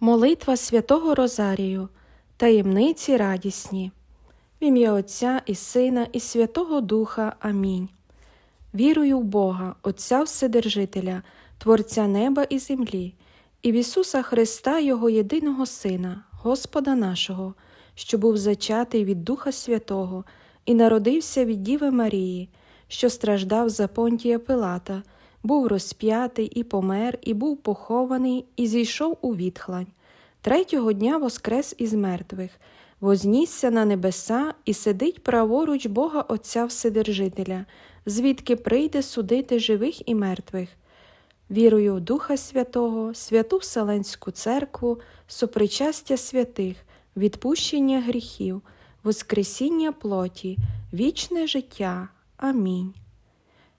Молитва святого Розарію, таємниці радісні. В ім'я Отця і Сина, і Святого Духа. Амінь. Вірую в Бога, Отця Вседержителя, Творця неба і землі, і в Ісуса Христа, Його єдиного Сина, Господа нашого, що був зачатий від Духа Святого і народився від Діви Марії, що страждав за Понтія Пилата, був розп'ятий і помер, і був похований, і зійшов у відхлань. Третього дня воскрес із мертвих, вознісся на небеса і сидить праворуч Бога Отця Вседержителя, звідки прийде судити живих і мертвих. Вірую в Духа Святого, святу Вселенську Церкву, сопричастя святих, відпущення гріхів, воскресіння плоті, вічне життя. Амінь.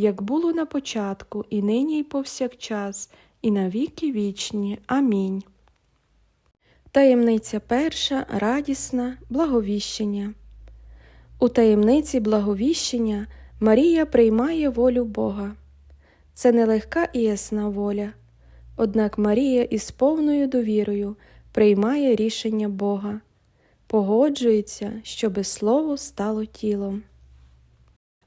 як було на початку, і нині, і повсякчас, і на віки вічні. Амінь. Таємниця перша радісна благовіщення. У таємниці благовіщення Марія приймає волю Бога. Це нелегка і ясна воля. Однак Марія із повною довірою приймає рішення Бога, погоджується, щоби слово стало тілом.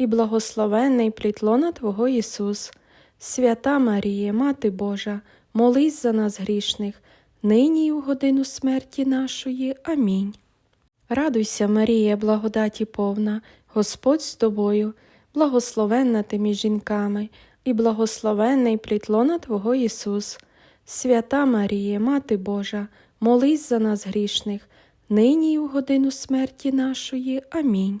і благословенний плітлона Твого Ісус. Свята Марія, Мати Божа, молись за нас грішних, нині і в годину смерті нашої. Амінь. Радуйся, Марія, благодаті повна, Господь з тобою, благословенна ти між жінками, і благословенний плітлона Твого Ісус. Свята Марія, Мати Божа, молись за нас грішних, нині і в годину смерті нашої. Амінь.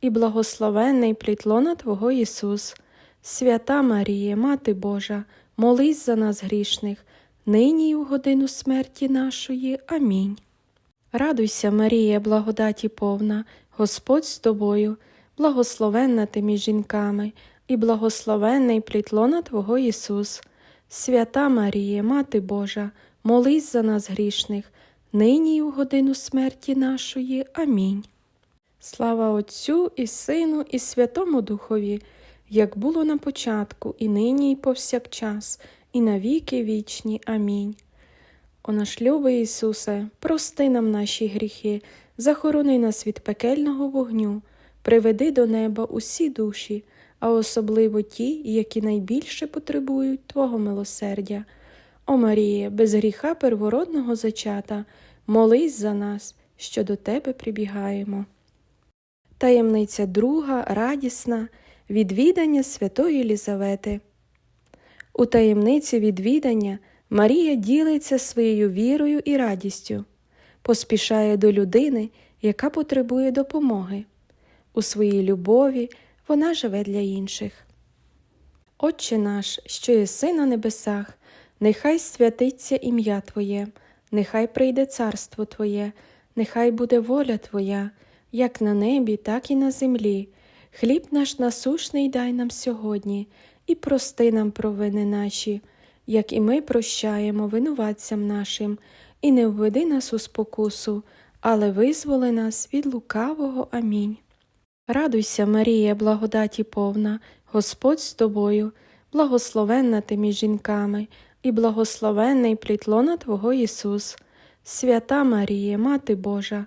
і благословенний плід лона Твого Ісус. Свята Марія, Мати Божа, молись за нас грішних, нині і в годину смерті нашої. Амінь. Радуйся, Марія, благодаті повна, Господь з тобою, благословенна ти між жінками, і благословенний плід лона Твого Ісус. Свята Марія, Мати Божа, молись за нас грішних, нині і в годину смерті нашої. Амінь. Слава Отцю і Сину, і Святому Духові, як було на початку, і нині, і повсякчас, і на віки вічні. Амінь. О наш любий Ісусе, прости нам наші гріхи, захорони нас від пекельного вогню, приведи до неба усі душі, а особливо ті, які найбільше потребують Твого милосердя. О Маріє, без гріха первородного зачата, молись за нас, що до Тебе прибігаємо. Таємниця друга, радісна, відвідання святої Єлізавети. У таємниці відвідання Марія ділиться своєю вірою і радістю, поспішає до людини, яка потребує допомоги. У своїй любові вона живе для інших. Отче наш, що єси на небесах, нехай святиться ім'я Твоє, нехай прийде царство Твоє, нехай буде воля Твоя, як на небі, так і на землі. Хліб наш насушний дай нам сьогодні, і прости нам провини наші, як і ми прощаємо винуватцям нашим, і не введи нас у спокусу, але визволи нас від лукавого. Амінь. Радуйся, Марія, благодаті повна, Господь з тобою, благословенна ти між жінками, і благословенний плід лона Твого Ісус. Свята Марія, Мати Божа,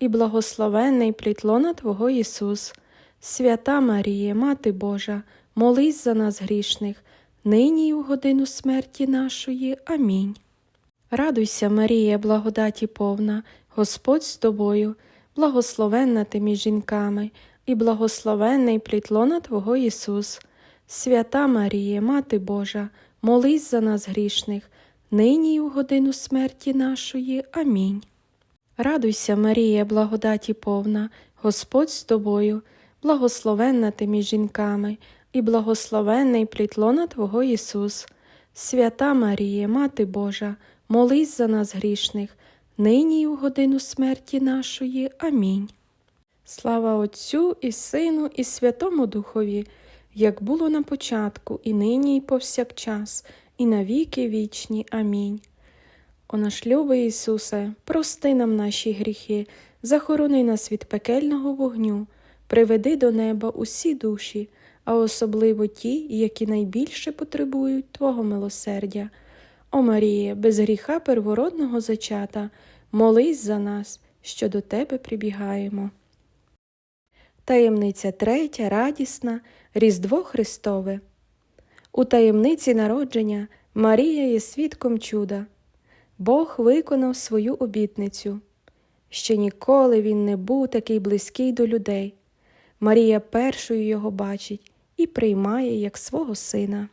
і благословенний плід лона Твого Ісус. Свята Марія, Мати Божа, молись за нас грішних, нині і в годину смерті нашої. Амінь. Радуйся, Марія, благодаті повна, Господь з тобою, благословенна ти між жінками, і благословенний плід лона Твого Ісус. Свята Маріє, Мати Божа, молись за нас грішних, нині й у годину смерті нашої. Амінь. Радуйся, Марія, благодаті повна, Господь з тобою, благословенна ти між жінками, і благословенний плід лона Твого Ісус. Свята Маріє, Мати Божа, молись за нас грішних, нині й у годину смерті нашої. Амінь. Слава Отцю і Сину, і Святому Духові, як було на початку, і нині, і повсякчас, і навіки вічні. Амінь. О наш любий Ісусе, прости нам наші гріхи, захорони нас від пекельного вогню, приведи до неба усі душі, а особливо ті, які найбільше потребують Твого милосердя. О Маріє, без гріха первородного зачата, молись за нас, що до Тебе прибігаємо. Таємниця третя, радісна, Різдво Христове. У таємниці народження Марія є свідком чуда. Бог виконав свою обітницю. Ще ніколи він не був такий близький до людей. Марія першою його бачить і приймає як свого сина.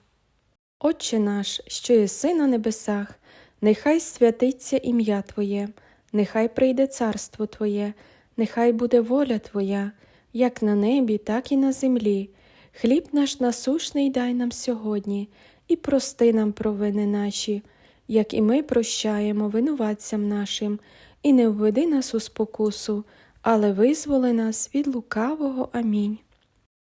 Отче наш, що єси на небесах, нехай святиться ім'я Твоє, нехай прийде царство Твоє, нехай буде воля Твоя, як на небі, так і на землі. Хліб наш насушний дай нам сьогодні, і прости нам провини наші, як і ми прощаємо винуватцям нашим, і не введи нас у спокусу, але визволи нас від лукавого. Амінь.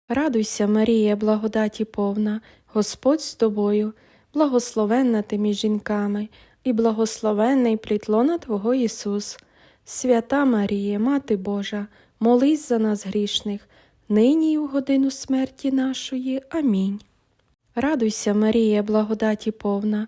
Радуйся, Марія, благодаті повна, Господь з тобою, благословенна ти між жінками, і благословенний плід лона Твого Ісус. Свята Маріє, Мати Божа, молись за нас грішних, нині й у годину смерті нашої. Амінь. Радуйся, Марія, благодаті повна,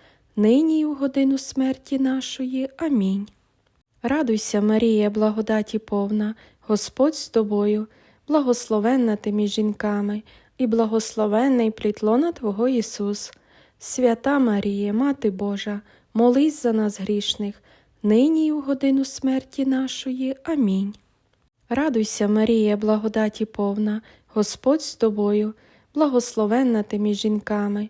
нині й у годину смерті нашої. Амінь. Радуйся, Марія, благодаті повна, Господь з тобою, благословенна ти між жінками, і благословенний плід лона Твого Ісус. Свята Маріє, Мати Божа, молись за нас грішних, нині й у годину смерті нашої. Амінь. Радуйся, Марія, благодаті повна, Господь з тобою, благословенна ти між жінками,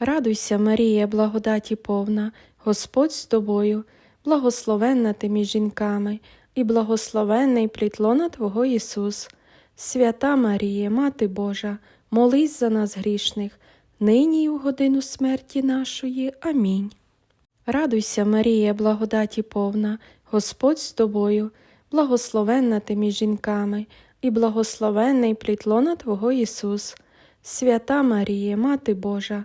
Радуйся, Марія, благодаті повна, Господь з тобою, благословенна ти між жінками, і благословенний плід лона Твого Ісус. Свята Маріє, Мати Божа, молись за нас грішних, нині й у годину смерті нашої. Амінь. Радуйся, Марія, благодаті повна, Господь з тобою, благословенна ти між жінками, і благословенний плід лона Твого Ісус. Свята Маріє, Мати Божа,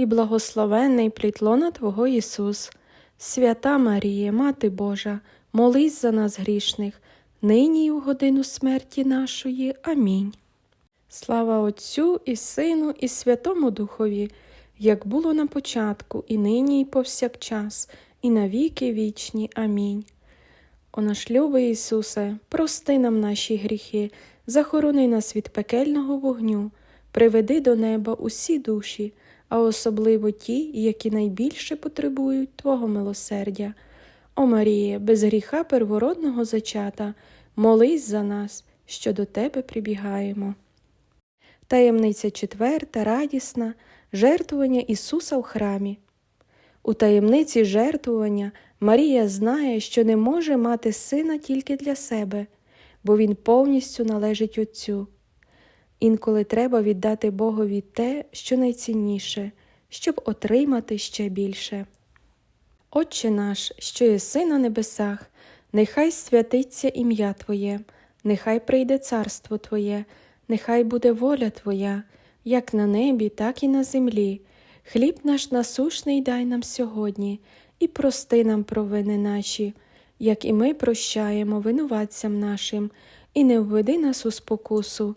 і благословенний плід лона Твого Ісус. Свята Маріє, Мати Божа, молись за нас грішних, нині й у годину смерті нашої. Амінь. Слава Отцю і Сину, і Святому Духові, як було на початку, і нині, і повсякчас, і навіки вічні. Амінь. О наш любий Ісусе, прости нам наші гріхи, захорони нас від пекельного вогню, приведи до неба усі душі, а особливо ті, які найбільше потребують Твого милосердя. О Маріє, без гріха первородного зачата, молись за нас, що до Тебе прибігаємо. Таємниця четверта, радісна, жертвування Ісуса в храмі. У таємниці жертвування Марія знає, що не може мати сина тільки для себе, бо він повністю належить Отцю. Інколи треба віддати Богові те, що найцінніше, щоб отримати ще більше. Отче наш, що єси на небесах, нехай святиться ім'я Твоє, нехай прийде царство Твоє, нехай буде воля Твоя, як на небі, так і на землі. Хліб наш насушний дай нам сьогодні, і прости нам провини наші, як і ми прощаємо винуватцям нашим, і не введи нас у спокусу,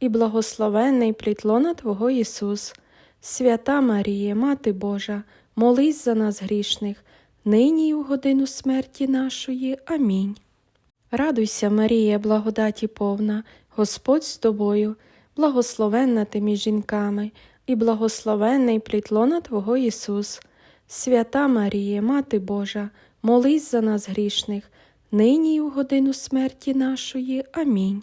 і благословенний плітлона Твого Ісус. Свята Марія, Мати Божа, молись за нас грішних, нині і в годину смерті нашої. Амінь. Радуйся, Марія, благодаті повна, Господь з тобою, благословенна ти між жінками, і благословенний плітлона Твого Ісус. Свята Марія, Мати Божа, молись за нас грішних, нині і в годину смерті нашої. Амінь.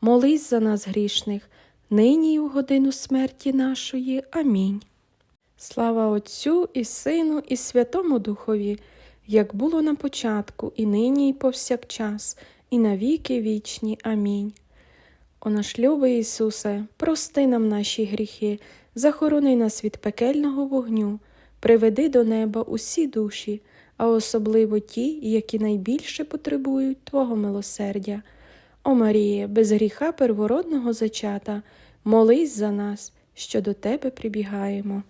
молись за нас грішних, нині і в годину смерті нашої. Амінь. Слава Отцю і Сину, і Святому Духові, як було на початку, і нині, і повсякчас, і навіки вічні. Амінь. О наш любий Ісусе, прости нам наші гріхи, захорони нас від пекельного вогню, приведи до неба усі душі, а особливо ті, які найбільше потребують Твого милосердя. О Маріє, без гріха первородного зачата, молись за нас, що до Тебе прибігаємо.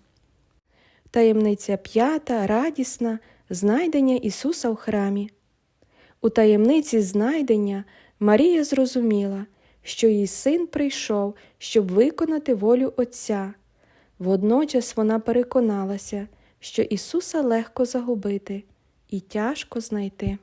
Таємниця п'ята, радісна, знайдення Ісуса в храмі. У таємниці знайдення Марія зрозуміла, що її син прийшов, щоб виконати волю Отця. Водночас вона переконалася, що Ісуса легко загубити і тяжко знайти.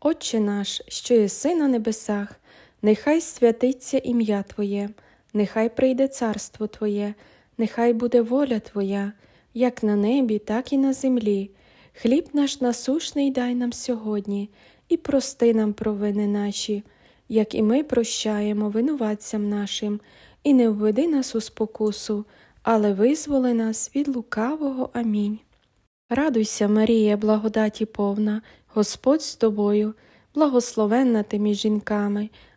Отче наш, що єси на небесах, нехай святиться ім'я Твоє, нехай прийде царство Твоє, нехай буде воля Твоя, як на небі, так і на землі. Хліб наш насушний дай нам сьогодні, і прости нам провини наші, як і ми прощаємо винуватцям нашим, і не введи нас у спокусу, але визволи нас від лукавого. Амінь. Радуйся, Марія, благодаті повна, Господь з тобою, благословенна ти між жінками,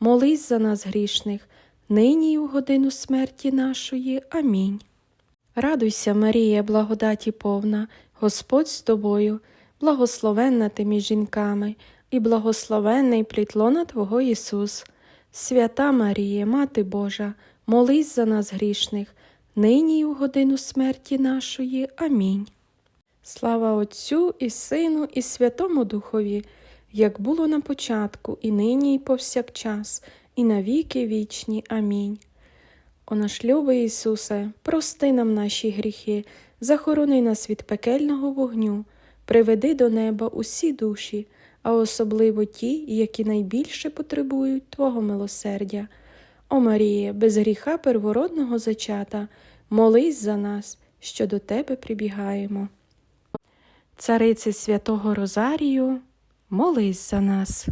молись за нас грішних, нині і у годину смерті нашої. Амінь. Радуйся, Марія, благодаті повна, Господь з тобою, благословенна ти між жінками, і благословенний плід лона Твого Ісус. Свята Маріє, Мати Божа, молись за нас грішних, нині і у годину смерті нашої. Амінь. Слава Отцю і Сину, і Святому Духові, як було на початку, і нині, і повсякчас, і навіки вічні. Амінь. О наш любий Ісусе, прости нам наші гріхи, захорони нас від пекельного вогню, приведи до неба усі душі, а особливо ті, які найбільше потребують Твого милосердя. О Маріє, без гріха первородного зачата, молись за нас, що до Тебе прибігаємо. Царице святого Розарію, молись за нас.